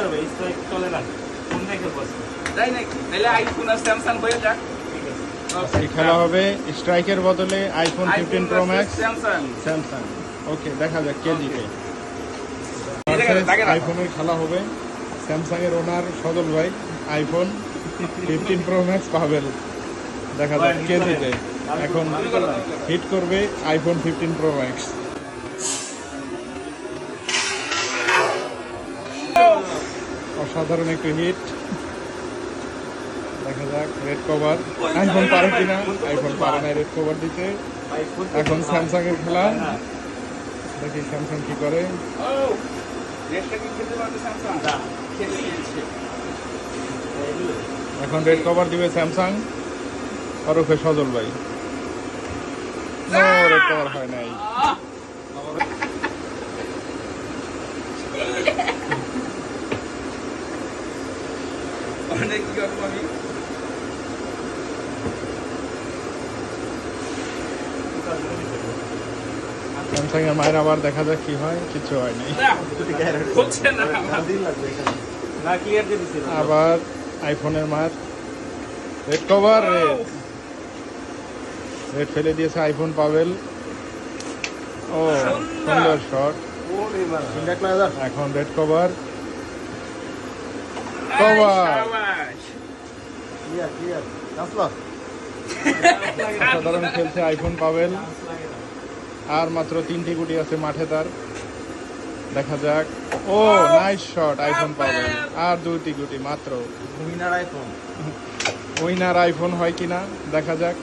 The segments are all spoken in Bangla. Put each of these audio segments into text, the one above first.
করবে চলে না কোন থেকে বসে তাই নাকি তাহলে আইফোন আর স্যামসাং হয়ে যাক। খেলা হবে স্ট্রাইকের বদলে iPhone fifteen pro max Samsung Samsung okay দেখা যাক কে জিতে। আইফোনের খেলা হবে। স্যামসাং এর ওনার সদল ভাই iPhone fifteen pro max Pabel দেখা যাক কে জিতে। এখন হিট করবে আইফোন ফিফটিন প্রো ম্যাক্স অসাধারণ একটু হিট দেখা যাক রেড কভার আইফোন পারে কিনা? আইফোন পারে না রেড কভার দিতে। এখন স্যামসাং এর খেলা। দেখি স্যামসাং কি করে। এখন রেড কভার দিবে স্যামসাং ওরফে সজল ভাই। রেড কভার হয় নাই। অনেক কি করব আমি মায়ের আবার দেখা যাক কি হয় কিছু হয় নাই। না, হচ্ছে না না ক্লিয়ার দিয়ে দিছিল। আবার আইফোনের মার। রেড কভার রেড রেড ফেলে দিয়েছে আইফোন পাবেল ও সুন্দর। শট এখন রেড কভার এই, কভার। সাবাস। ক্লিয়ার ক্লিয়ার সাধারণ খেলছে আইফোন পাবেল আর মাত্র তিনটি গুটি আছে মাঠে তার দেখা যাক ও নাইস শট আইফোন পাবেল আর দুটি গুটি মাত্র উইনার আইফোন উইনার আইফোন হয় কিনা দেখা যাক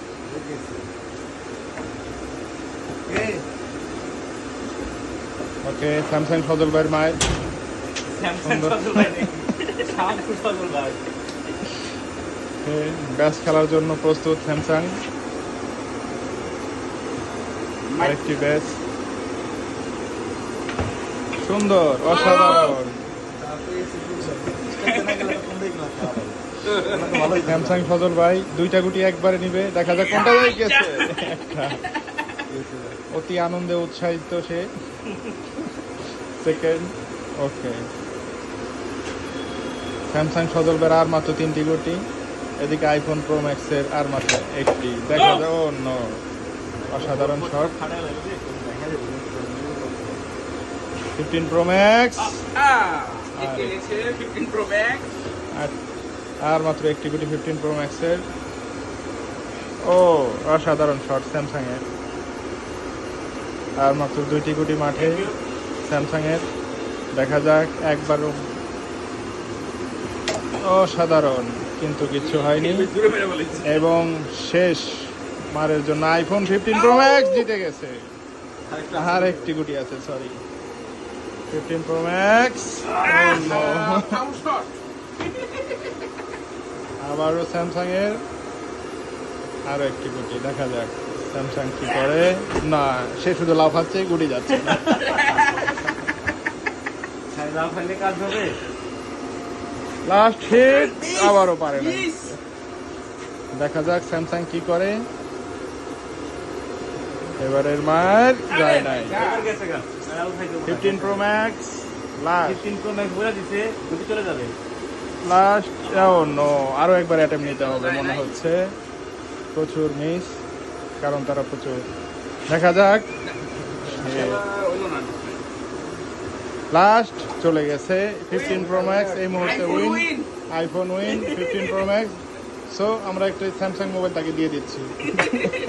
ওকে স্যামসাং সজল ভাইয়ের মায়ের স্যামসাং। ভাই ব্যাস খেলার জন্য প্রস্তুত স্যামসাং। আরেকটি ব্যাস। সুন্দর, অসাধারণ। স্যামসাং সজল ভাই, দুইটা গুটি একবারে নিবে। দেখা যাক কোনটা যাই গেছে। অতি আনন্দে উৎসাহিত সে। সেকেন্ড ওকে স্যামসাং সজল ভাইয়ের আর মাত্র তিনটি গুটি। এদিকে আইফোন প্রো ম্যাক্সের আর মাত্র একটি। দেখা যায় অন্য অসাধারণ শট ফিফটিন প্রো ম্যাক্স আহ, একে এনেছে 15 Pro Max। আর মাত্র একটি গুটি ফিফটিন প্রো ম্যাক্সের ও অসাধারণ শট স্যামসাং এর। আর মাত্র দুইটি গুটি মাঠে স্যামসাং এর। দেখা যাক একবারও অসাধারণ কিন্তু কিছু হয়নি। এবং শেষ মারের জন্য আইফোন ফিফটিন প্রো ম্যাক্স জিতে গেছে আর একটি গুটি আছে সরি ফিফটিন প্রো ম্যাক্স। আবারও স্যামসাং এর আরও একটি গুটি দেখা যাক স্যামসাং কি করে না সে শুধু লাফাচ্ছে গুটি যাচ্ছে না। সাইডা কাজ হবে লাস্ট হিট আবারও পারে না দেখা যাক স্যামসাং কি করে। এবারের মার যায় নাই। Fifteen pro max last 15 pro max বলে দিছে যাবে লাস্ট ও, নো, আরও একবার অ্যাটেম্প নিতে হবে, মনে হচ্ছে। প্রচুর মিস কারণ তারা প্রচুর। দেখা যাক। লাস্ট চলে গেছে ফিফটিন প্রো ম্যাক্স এই মুহূর্তে win iPhone win fifteen pro max so আমরা একটা স্যামসাং মোবাইল তাকে দিয়ে দিচ্ছি।